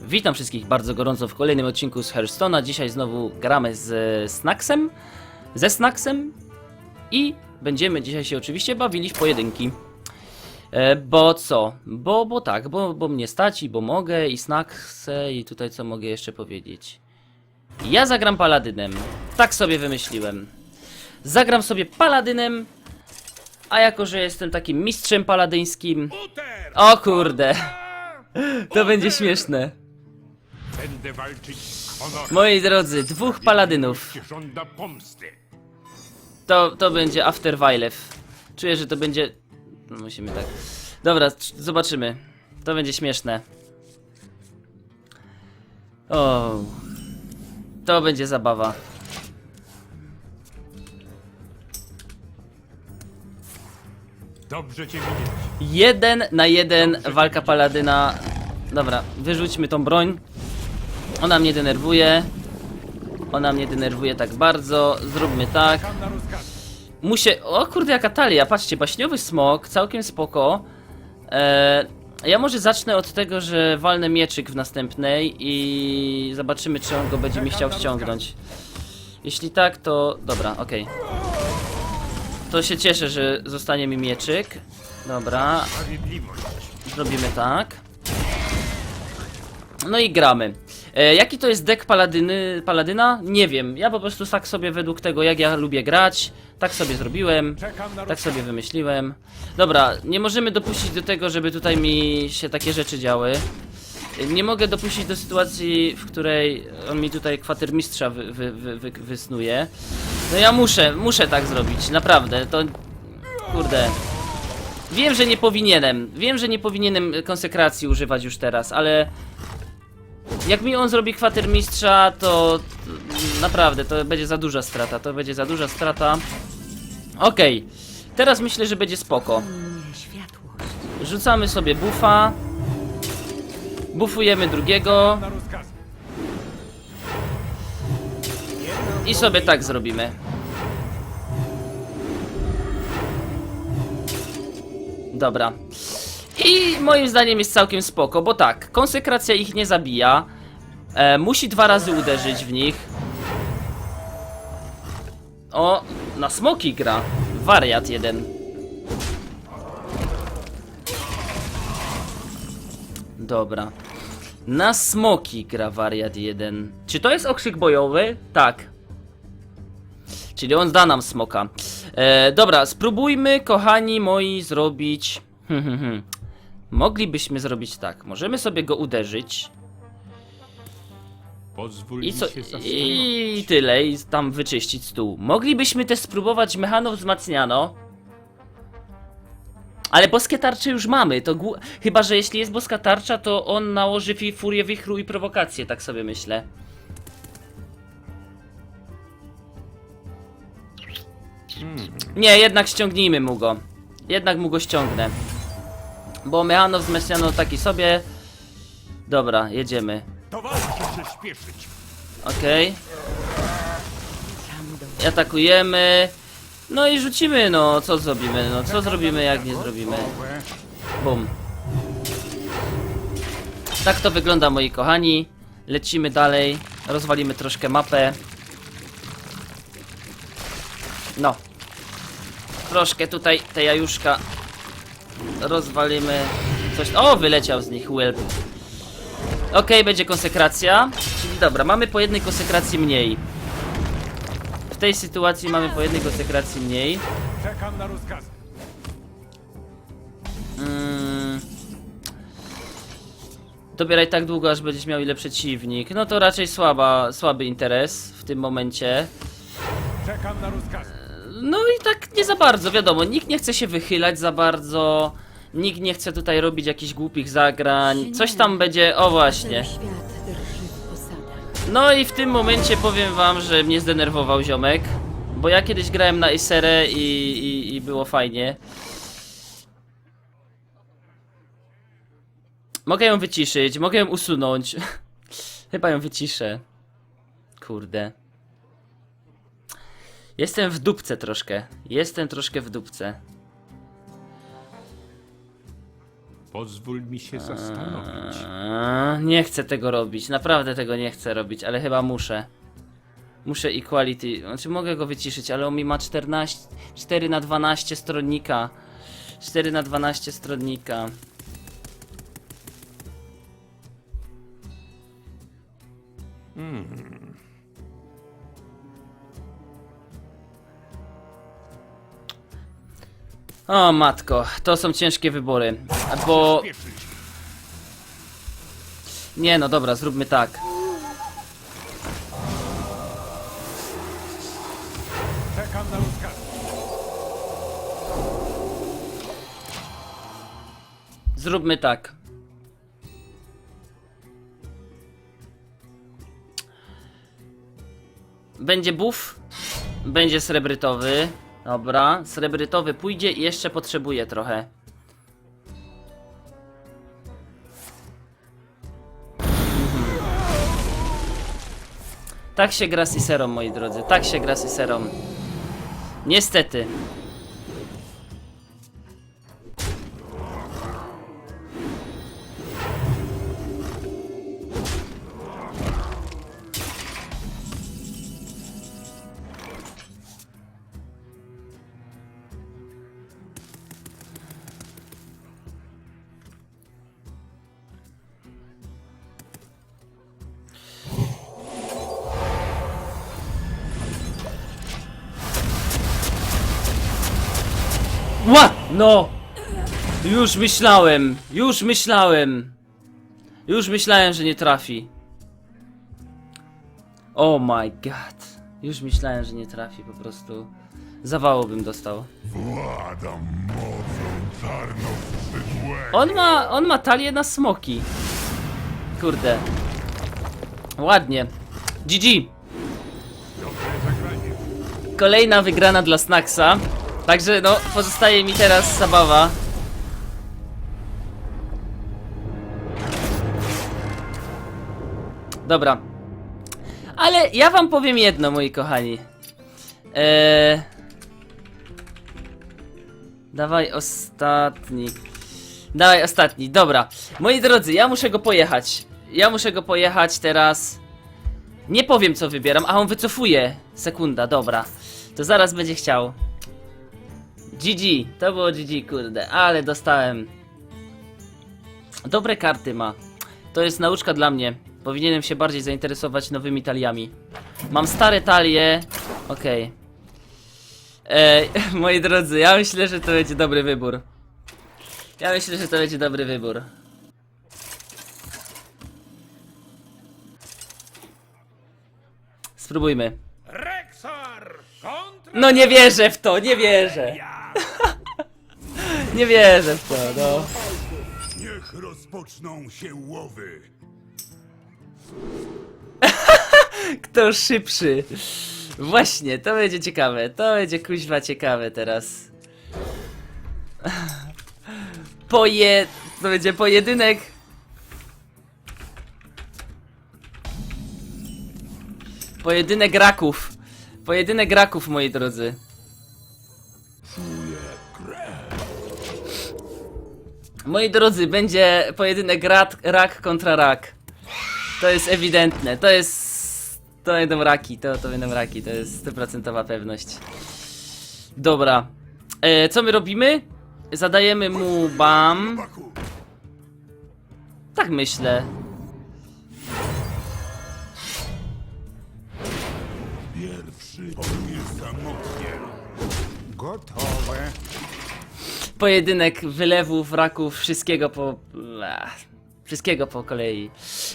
Witam wszystkich bardzo gorąco w kolejnym odcinku z Hearthstone'a. Dzisiaj znowu gramy z Snacksem, ze Snacksem i będziemy dzisiaj się oczywiście bawili w pojedynki. E, bo co? Bo, bo tak, bo, bo mnie stać i bo mogę i Snacksę i tutaj co mogę jeszcze powiedzieć. Ja zagram Paladynem. Tak sobie wymyśliłem. Zagram sobie Paladynem, a jako, że jestem takim mistrzem paladyńskim... O kurde, to będzie śmieszne. Będę walczyć z honorem. Moi drodzy, dwóch paladynów. Ci żąda pomsty. To, to będzie After Wylew. Czuję, że to będzie... No musimy tak... Dobra, zobaczymy. To będzie śmieszne. O, To będzie zabawa. Dobrze cię widzieć. Jeden na jeden walka paladyna. Dobra, wyrzućmy tą broń. Ona mnie denerwuje. Ona mnie denerwuje tak bardzo. Zróbmy tak. Muszę. O kurde, jaka talia. Patrzcie, baśniowy smok, całkiem spoko. E, ja może zacznę od tego, że walnę mieczyk w następnej i zobaczymy, czy on go będzie mi chciał ściągnąć. Jeśli tak, to. Dobra, okej. To się cieszę, że zostanie mi mieczyk. Dobra. Zrobimy tak. No i gramy. E, jaki to jest deck paladyny, paladyna? Nie wiem. Ja po prostu tak sobie według tego, jak ja lubię grać, tak sobie zrobiłem. Tak sobie wymyśliłem. Dobra, nie możemy dopuścić do tego, żeby tutaj mi się takie rzeczy działy. Nie mogę dopuścić do sytuacji, w której on mi tutaj kwatermistrza wy, wy, wy, wy, wysnuje. No ja muszę, muszę tak zrobić, naprawdę, to... Kurde. Wiem, że nie powinienem, wiem, że nie powinienem konsekracji używać już teraz, ale... Jak mi on zrobi kwatermistrza, to... Naprawdę, to będzie za duża strata, to będzie za duża strata. Okej, teraz myślę, że będzie spoko. Rzucamy sobie buffa. Bufujemy drugiego i sobie tak zrobimy. Dobra. I moim zdaniem jest całkiem spoko, bo tak, konsekracja ich nie zabija. E, musi dwa razy uderzyć w nich. O, na smoki gra. Wariat jeden. Dobra. Na smoki gra wariat 1. Czy to jest okrzyk bojowy? Tak. Czyli on da nam smoka. E, dobra, spróbujmy, kochani moi, zrobić. Moglibyśmy zrobić tak. Możemy sobie go uderzyć. Pozwól I mi co? się zastanowić. I tyle, i tam wyczyścić stół. Moglibyśmy też spróbować mechanów wzmacniano. Ale boskie tarcze już mamy, to głu- chyba, że jeśli jest boska tarcza, to on nałoży fi- furię wichru i prowokację, tak sobie myślę. Nie, jednak ściągnijmy mu go. Jednak mu go ściągnę. Bo mechano wzmacniano taki sobie. Dobra, jedziemy. Się śpieszyć. Okej. Atakujemy. No i rzucimy, no co zrobimy? No co zrobimy jak nie zrobimy? Bum. Tak to wygląda moi kochani. Lecimy dalej. Rozwalimy troszkę mapę. No. Troszkę tutaj te jajuszka rozwalimy. Coś. O, wyleciał z nich łeb. Okej, będzie konsekracja. Czyli dobra, mamy po jednej konsekracji mniej. W tej sytuacji mamy po jednej konsekracji mniej. Czekam na rozkazy. Mm. Dobieraj tak długo, aż będziesz miał ile przeciwnik. No to raczej słaba, słaby interes w tym momencie. Czekam na rozkazy. No i tak nie za bardzo, wiadomo, nikt nie chce się wychylać za bardzo. Nikt nie chce tutaj robić jakichś głupich zagrań. Coś tam będzie, o właśnie. No i w tym momencie powiem wam, że mnie zdenerwował ziomek. Bo ja kiedyś grałem na Acerę i, i, i było fajnie. Mogę ją wyciszyć, mogę ją usunąć. Chyba ją wyciszę. Kurde. Jestem w dupce troszkę. Jestem troszkę w dupce. Pozwól mi się zastanowić. Eee, nie chcę tego robić, naprawdę tego nie chcę robić, ale chyba muszę. Muszę equality, znaczy mogę go wyciszyć, ale on mi ma 14, 4 na 12 stronnika. 4 na 12 stronnika. O matko, to są ciężkie wybory, bo... Nie no dobra, zróbmy tak. Czekam na rozkazy. Zróbmy tak. Będzie buff, będzie srebrytowy. Dobra, srebrytowy pójdzie i jeszcze potrzebuje trochę. Tak się gra z Iserą, moi drodzy. Tak się gra z Iserą. Niestety. No! Już myślałem, już myślałem. Już myślałem, że nie trafi. Oh my god. Już myślałem, że nie trafi po prostu. Zawału bym dostał. Mocą. On ma, on ma talię na smoki. Kurde. Ładnie. GG. Kolejna wygrana dla Snacksa. Także no, pozostaje mi teraz zabawa. Dobra. Ale ja wam powiem jedno, moi kochani. Eee... Dawaj ostatni. Dawaj ostatni, dobra. Moi drodzy, ja muszę go pojechać. Ja muszę go pojechać teraz. Nie powiem co wybieram, a on wycofuje. Sekunda, dobra. To zaraz będzie chciał. GG, to było GG, kurde, ale dostałem. Dobre karty ma. To jest nauczka dla mnie. Powinienem się bardziej zainteresować nowymi taliami. Mam stare talie. Okej. Ej, moi drodzy, ja myślę, że to będzie dobry wybór. Ja myślę, że to będzie dobry wybór. Spróbujmy. No nie wierzę w to, nie wierzę. Nie wierzę w to, no. Niech rozpoczną się łowy. Kto szybszy? Właśnie, to będzie ciekawe. To będzie kuźwa ciekawe teraz. Poje... To będzie pojedynek... Pojedynek raków. Pojedynek raków, moi drodzy. Moi drodzy, będzie pojedynek rak, rak kontra rak. To jest ewidentne, to jest... To będą raki, to, to będą raki, to jest 100% pewność. Dobra. E, co my robimy? Zadajemy mu bam. Tak myślę. pierwszy poluje samotnie. Gotowe. Pojedynek wylewów, raków, wszystkiego po... Wszystkiego po kolei.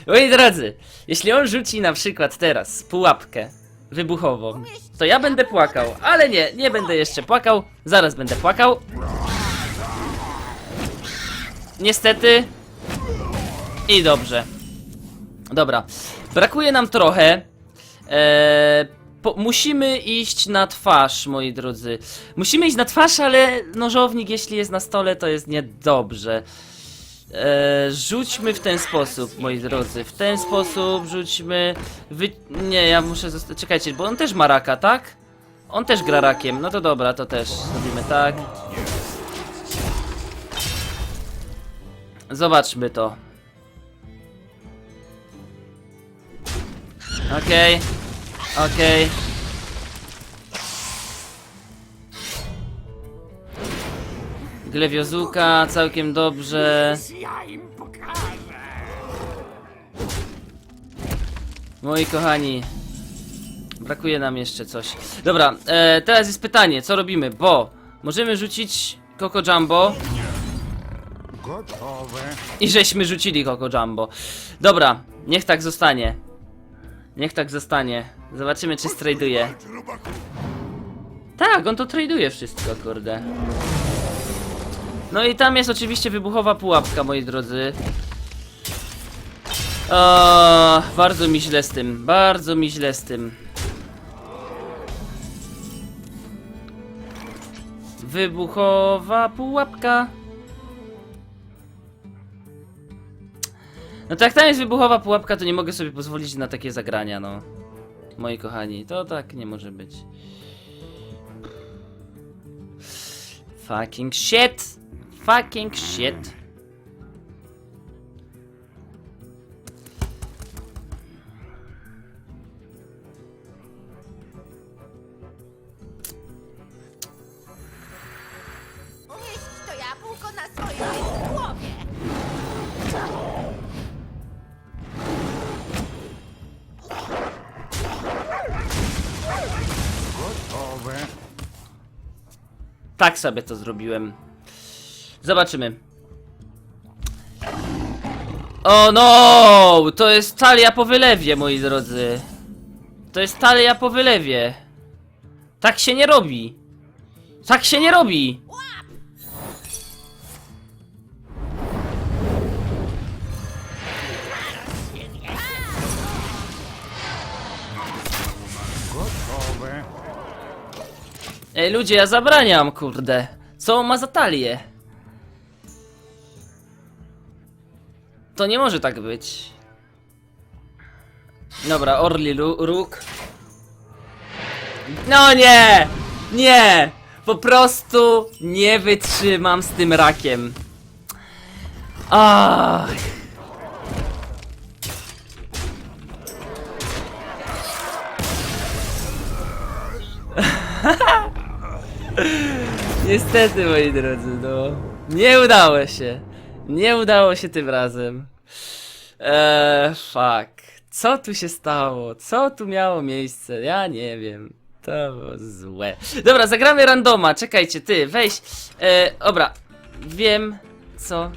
Moi drodzy, jeśli on rzuci na przykład teraz pułapkę wybuchową, to ja będę płakał, ale nie, nie będę jeszcze płakał, zaraz będę płakał. Niestety. I dobrze. Dobra, brakuje nam trochę. Eee, po, musimy iść na twarz, moi drodzy. Musimy iść na twarz, ale nożownik, jeśli jest na stole, to jest niedobrze. Eee, rzućmy w ten sposób, moi drodzy. W ten sposób rzućmy. Wy... Nie, ja muszę. Czekajcie, bo on też ma raka, tak? On też gra rakiem. No to dobra, to też zrobimy tak. Zobaczmy to. Okej. Okej. Glewiozuka, całkiem dobrze. Moi kochani, brakuje nam jeszcze coś. Dobra, e, teraz jest pytanie, co robimy, bo możemy rzucić Coco Jumbo i żeśmy rzucili Coco Jumbo. Dobra, niech tak zostanie. Niech tak zostanie. Zobaczymy, czy straduje. Robaku, Tak, on to traduje wszystko, kurde. No i tam jest oczywiście wybuchowa pułapka, moi drodzy. O, bardzo mi źle z tym, bardzo mi źle z tym. Wybuchowa pułapka. No to jak tam jest wybuchowa pułapka, to nie mogę sobie pozwolić na takie zagrania, no. Moi kochani, to tak nie może być. Fucking shit! Fucking shit! Umieść to jabłko na swojej Tak sobie to zrobiłem. Zobaczymy. O no! To jest talia po wylewie, moi drodzy. To jest talia po wylewie. Tak się nie robi. Tak się nie robi. Ej, ludzie, ja zabraniam, kurde. Co on ma za talię? To nie może tak być. Dobra, Orli Ru- Róg. No nie! Nie! Po prostu nie wytrzymam z tym rakiem. Ach. Niestety, moi drodzy, no. Nie udało się. Nie udało się tym razem. Eee, fuck. Co tu się stało? Co tu miało miejsce? Ja nie wiem. To było złe. Dobra, zagramy randoma. Czekajcie, ty, weź. Eee, dobra. Wiem, co.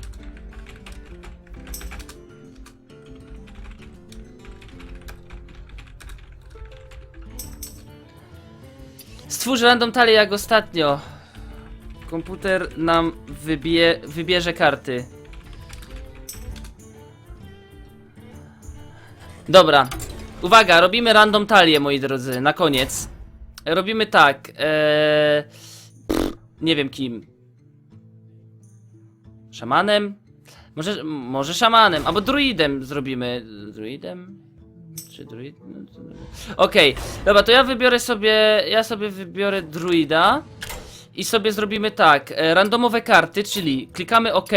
Stwórz random talię jak ostatnio. Komputer nam wybie, wybierze karty. Dobra. Uwaga, robimy random talię, moi drodzy, na koniec. Robimy tak. Eee, pff, nie wiem kim. Szamanem? Może, może szamanem, albo druidem zrobimy. Druidem? Czy druid? no? Okej, dobra, to ja wybiorę sobie. Ja sobie wybiorę druida. I sobie zrobimy tak. E, randomowe karty, czyli klikamy OK.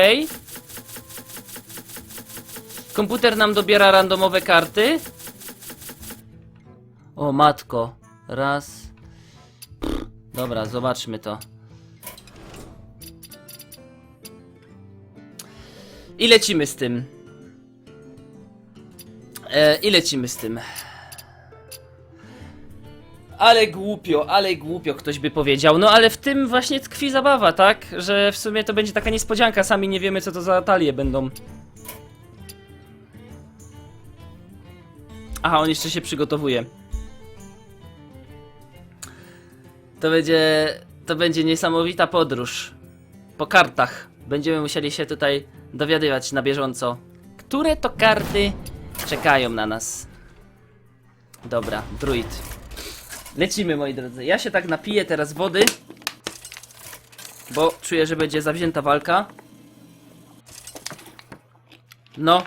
Komputer nam dobiera randomowe karty. O matko. Raz. Dobra, zobaczmy to. I lecimy z tym. E, I lecimy z tym. Ale głupio, ale głupio ktoś by powiedział. No ale w tym właśnie tkwi zabawa, tak? Że w sumie to będzie taka niespodzianka, sami nie wiemy co to za talie będą. Aha, on jeszcze się przygotowuje. To będzie. To będzie niesamowita podróż. Po kartach. Będziemy musieli się tutaj dowiadywać na bieżąco. Które to karty czekają na nas? Dobra, druid. Lecimy, moi drodzy. Ja się tak napiję teraz wody. Bo czuję, że będzie zawzięta walka. No,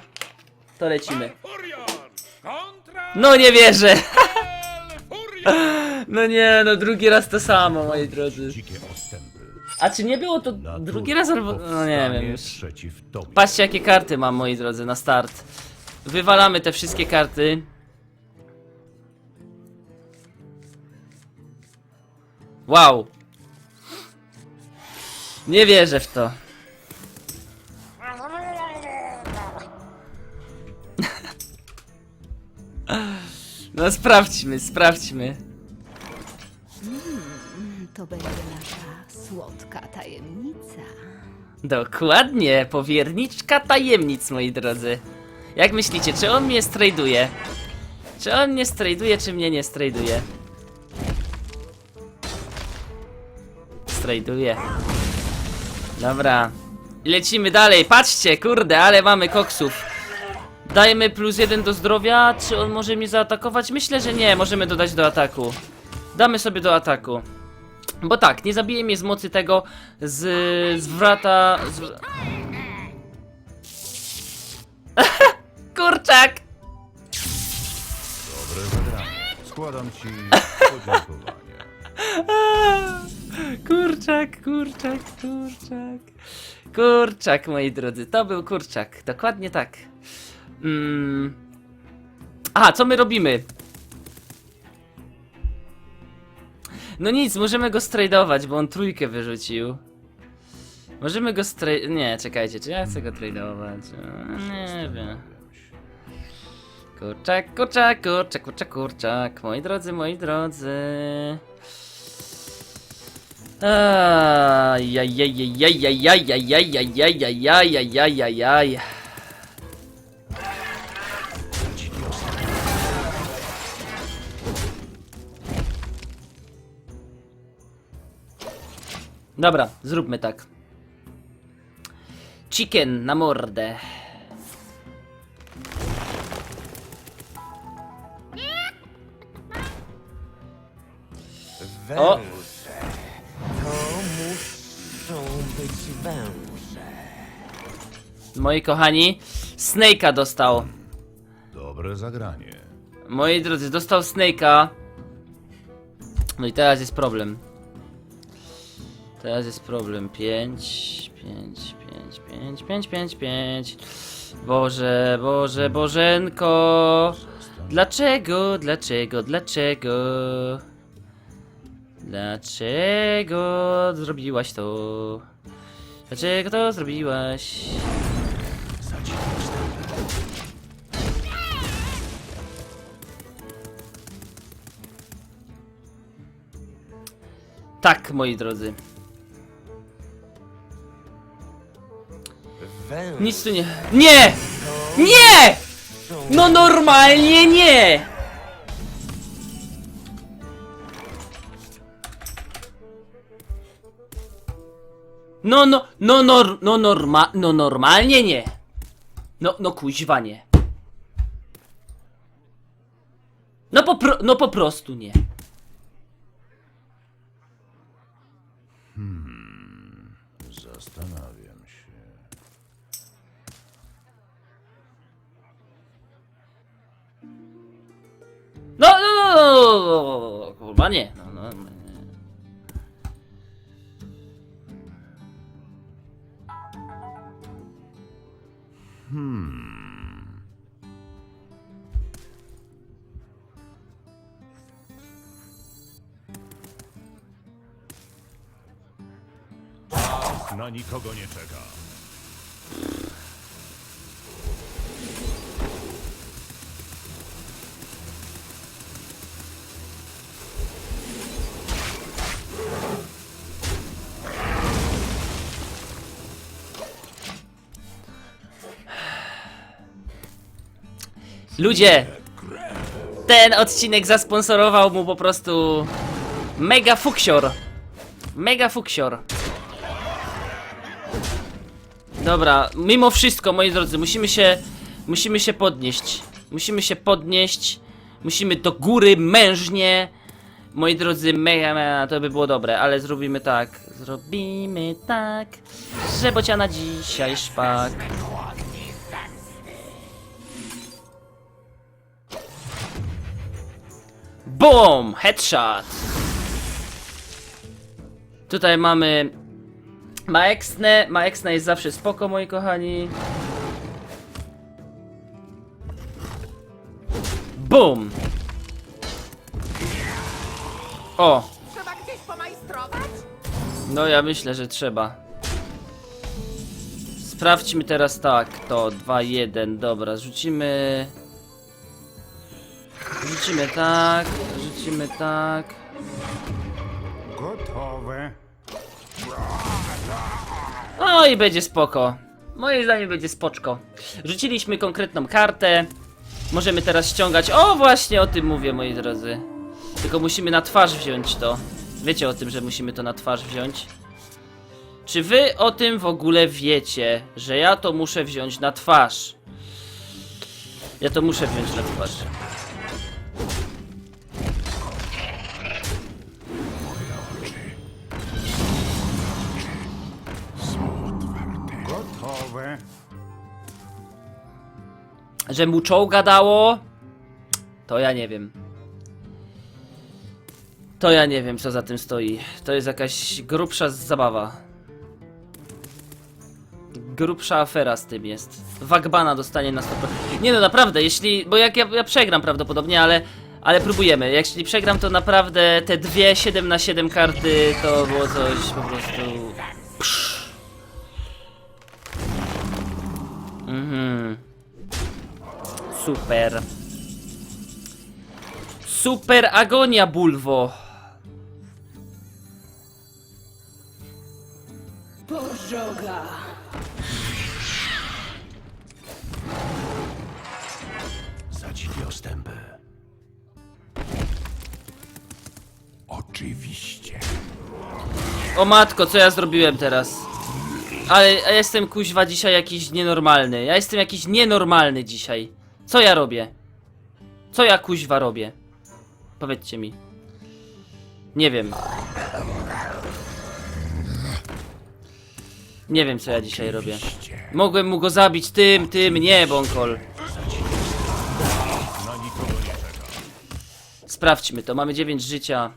to lecimy. No nie wierzę! No nie, no drugi raz to samo, moi drodzy. A czy nie było to drugi raz albo... No nie wiem już. Patrzcie jakie karty mam, moi drodzy, na start. Wywalamy te wszystkie karty. Wow. Nie wierzę w to. No sprawdźmy, sprawdźmy. To będzie nasza słodka tajemnica. Dokładnie, powierniczka tajemnic, moi drodzy. Jak myślicie, czy on mnie strajduje? Czy on mnie strajduje, czy mnie nie strajduje? Strajduje. Dobra. Lecimy dalej. Patrzcie, kurde, ale mamy koksów. Dajemy plus jeden do zdrowia. Czy on może mnie zaatakować? Myślę, że nie. Możemy dodać do ataku. Damy sobie do ataku. Bo tak, nie zabije mnie z mocy tego z, z wrata. Z... Kurczak! Dobre zagranie. Składam ci podziękowanie. Kurczak, kurczak, kurczak. Kurczak, moi drodzy, to był kurczak. Dokładnie tak. Mm. Aha, co my robimy? No nic, możemy go stradować, bo on trójkę wyrzucił. Możemy go stra... Nie, czekajcie, czy ja chcę go tradować? Nie wiem. Kurczak, kurczak, kurczak, kurczak, kurczak. Moi drodzy, moi drodzy. Ajajajajajajajajajajajajajajajajajajajaj. Moi kochani, Snake'a dostał. Dobre zagranie. Moi drodzy, dostał Snake'a. No i teraz jest problem. Teraz jest problem. 5, 5, 5, 5, 5, 5, 5. Boże, Boże, Bożenko. Dlaczego, dlaczego, dlaczego? Dlaczego zrobiłaś to? Dlaczego to zrobiłaś? Tak, moi drodzy. Nic tu nie. Nie! Nie! No normalnie nie! No, no, no, no, no, norma, no normalnie nie. No, no kuźwa nie. No po, no po prostu nie. Zastanawiam się. No, no, no, no, no, kurwa nie. No, no, nie. Na nikogo nie czeka. Ludzie! Ten odcinek zasponsorował mu po prostu Mega Fuksior. Mega Fuksior. Dobra, mimo wszystko, moi drodzy, musimy się musimy się podnieść. Musimy się podnieść. Musimy do góry mężnie. Moi drodzy, mega, mega, to by było dobre, ale zrobimy tak. Zrobimy tak, że bociana dzisiaj szpak. Boom! Headshot! Tutaj mamy Maexne. Maexne jest zawsze spoko, moi kochani. Boom! O! Trzeba gdzieś pomajstrować. No ja myślę, że trzeba. Sprawdźmy teraz tak, to 2, 1, dobra, rzucimy... Rzucimy tak, rzucimy tak. No i będzie spoko. Moim zdaniem będzie spoczko. Rzuciliśmy konkretną kartę. Możemy teraz ściągać. O, właśnie o tym mówię, moi drodzy. Tylko musimy na twarz wziąć to. Wiecie o tym, że musimy to na twarz wziąć? Czy wy o tym w ogóle wiecie, że ja to muszę wziąć na twarz? Ja to muszę wziąć na twarz. Że mu czołga dało? To ja nie wiem. To ja nie wiem, co za tym stoi. To jest jakaś grubsza zabawa. Grubsza afera z tym jest. Wagbana dostanie na 100%. Nie no, naprawdę, jeśli... Bo jak ja, ja przegram prawdopodobnie, ale... Ale próbujemy. Jeśli przegram, to naprawdę te dwie 7 na 7 karty to było coś po prostu... Super. Super agonia, Bulwo. Pożoga. Za dzikie ostępy. Oczywiście. O matko, co ja zrobiłem teraz? Ale ja jestem kuźwa dzisiaj jakiś nienormalny. Ja jestem jakiś nienormalny dzisiaj. Co ja robię? Co ja kuźwa robię? Powiedzcie mi. Nie wiem. Nie wiem co ja dzisiaj robię. Mogłem mu go zabić tym, tym, nie, Bonkol. Sprawdźmy to, mamy 9 życia.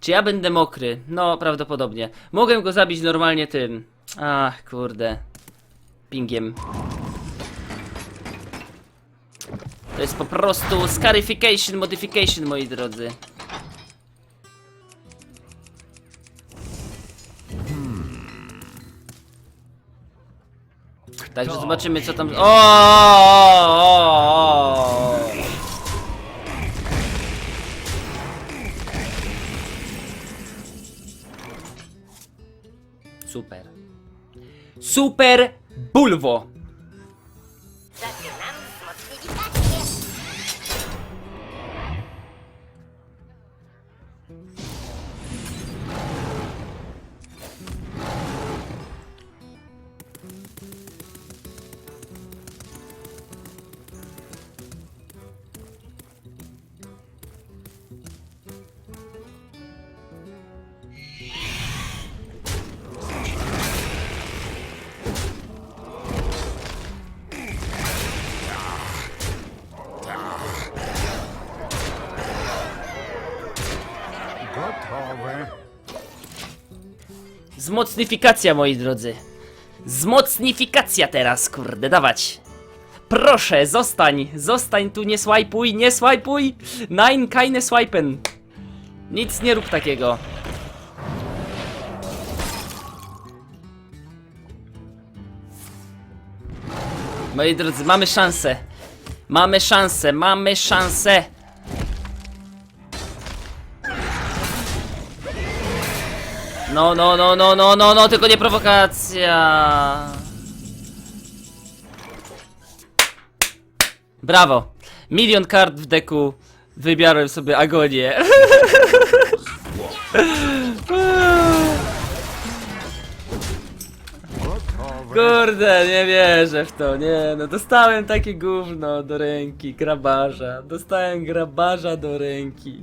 Czy ja będę mokry? No, prawdopodobnie. Mogłem go zabić normalnie tym. Ach, kurde. Pingiem. To jest po prostu scarification modification, moi drodzy. Także zobaczymy co tam... O! o. Super. Super Bulwo! Zmocnifikacja, moi drodzy. Zmocnifikacja teraz, kurde, dawać. Proszę, zostań, zostań tu, nie swajpuj, nie swajpuj. Nein, keine swipen. Nic nie rób takiego. Moi drodzy, mamy szansę. Mamy szansę, mamy szansę. No, no, no, no, no, no, no, tylko nie prowokacja. Brawo. Milion kart w deku. Wybiorłem sobie agonię. Kurde, nie wierzę w to, nie, no dostałem takie gówno do ręki, grabarza, dostałem grabarza do ręki.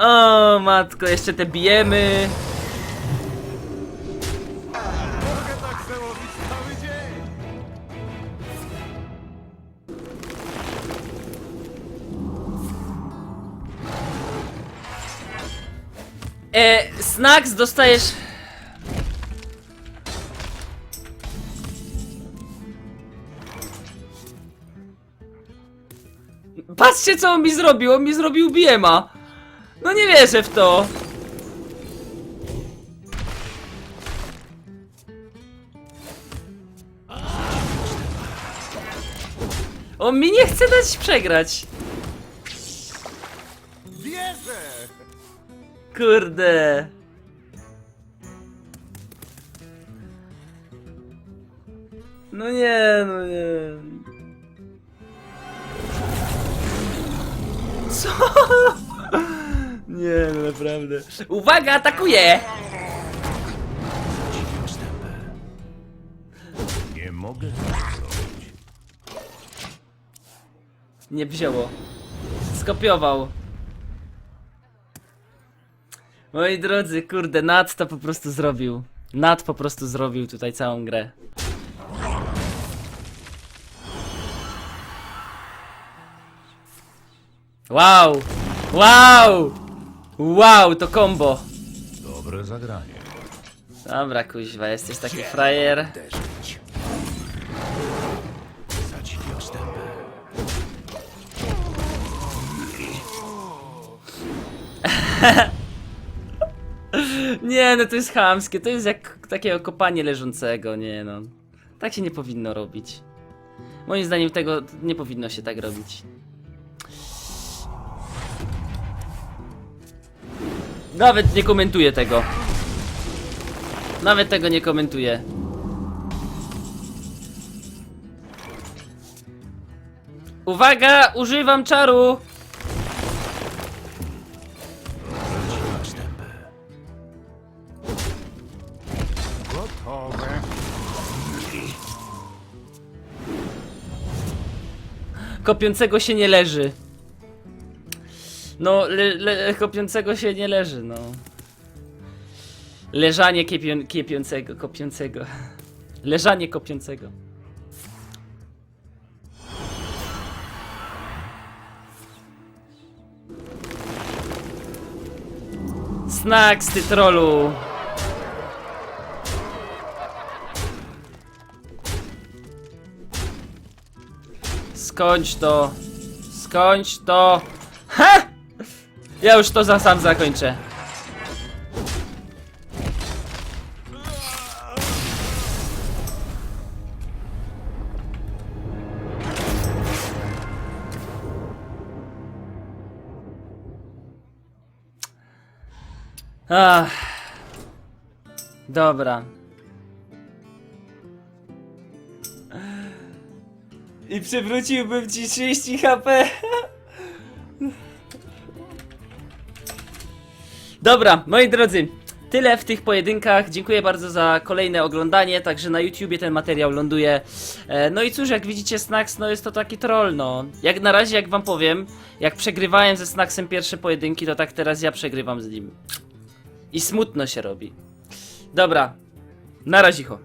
O matko, jeszcze te bijemy. E, snacks dostajesz... Patrzcie co on mi zrobił, on mi zrobił biema. No nie wierzę w to! On mi nie chce dać przegrać. Wierzę! Kurde. No nie, no nie. Co? Nie, no naprawdę. Uwaga, atakuje! Nie mogę tego zrobić. Nie wzięło. Skopiował. Moi drodzy, kurde, Nat to po prostu zrobił. Nat po prostu zrobił tutaj całą grę. Wow! Wow! Wow, to combo! Dobre zagranie. Dobra, kuźwa, jesteś taki frajer. Nie, no to jest chamskie, to jest jak takie okopanie leżącego, nie no. Tak się nie powinno robić. Moim zdaniem tego nie powinno się tak robić. Nawet nie komentuję tego. Nawet tego nie komentuję. Uwaga, używam czaru! Gotowe. Kopiącego się nie leży. No, le, le, kopiącego się nie leży, no. Leżanie kiepią, kiepiącego, kopiącego. Leżanie kopiącego. Snacks, ty trolu. Skończ to. Skończ to. Ha! Ja już to za sam zakończę. Ach. Dobra. I przywróciłbym ci 30 HP. Dobra, moi drodzy, tyle w tych pojedynkach. Dziękuję bardzo za kolejne oglądanie. Także na YouTubie ten materiał ląduje. E, no i cóż, jak widzicie, Snax, no jest to taki troll, no. Jak na razie, jak wam powiem, jak przegrywałem ze Snaxem pierwsze pojedynki, to tak teraz ja przegrywam z nim. I smutno się robi. Dobra, na razicho.